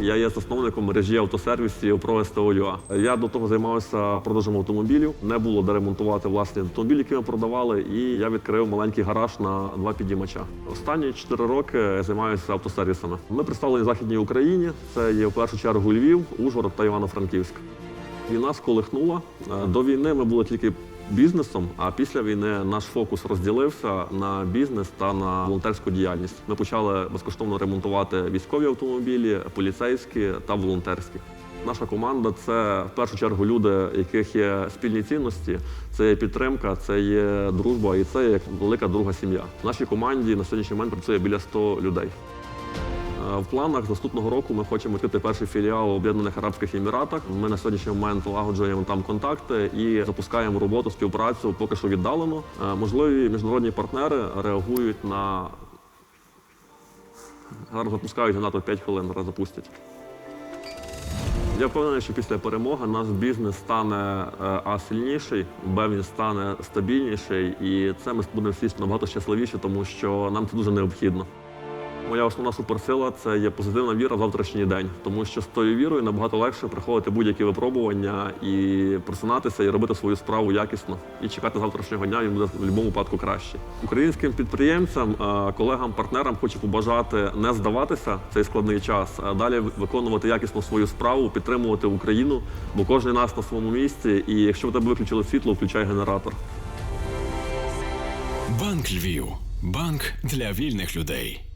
Я є засновником мережі автосервісів про СТО.ЮА. Я до того займався продажем автомобілів. Не було де ремонтувати власні автомобілі, які ми продавали, і я відкрив маленький гараж на два підіймача. Останні 4 роки я займаюся автосервісами. Ми представлені в Західній Україні. Це є в першу чергу Львів, Ужгород та Івано-Франківськ. Війна сколихнула. Е, До війни ми були тільки бізнесом, а після війни наш фокус розділився на бізнес та на волонтерську діяльність. Ми почали безкоштовно ремонтувати військові автомобілі, поліцейські та волонтерські. Наша команда це в першу чергу люди, яких є спільні цінності, це є підтримка, це є дружба і це як велика друга сім'я. В нашій команді на сьогоднішній момент працює біля 100 людей. Е, В планах наступного року ми хочемо відкрити перший філіал в Об'єднаних Арабських Еміратах. Ми на сьогоднішній момент налагоджуємо там контакти і запускаємо роботу, співпрацю поки що віддалено. Е, Можливі міжнародні партнери реагують на зараз запускають НАТО 5 хвилин, зараз запустять. Я впевнений, що після перемоги наш бізнес стане е, а сильніший, б він стане стабільніший, і це ми будемо всі набагато щасливіші, тому що нам це дуже необхідно. Моя основна суперсила це є позитивна віра в завтрашній день, тому що з тою вірою набагато легше приходити будь-які випробування і просинатися і робити свою справу якісно і чекати завтрашнього дня. Він буде в будь-якому випадку краще. Українським підприємцям, колегам, партнерам хочу побажати не здаватися цей складний час, а далі виконувати якісно свою справу, підтримувати Україну, бо кожен нас на своєму місці. І якщо в тебе виключили світло, включай генератор. Банк Львів. Банк для вільних людей.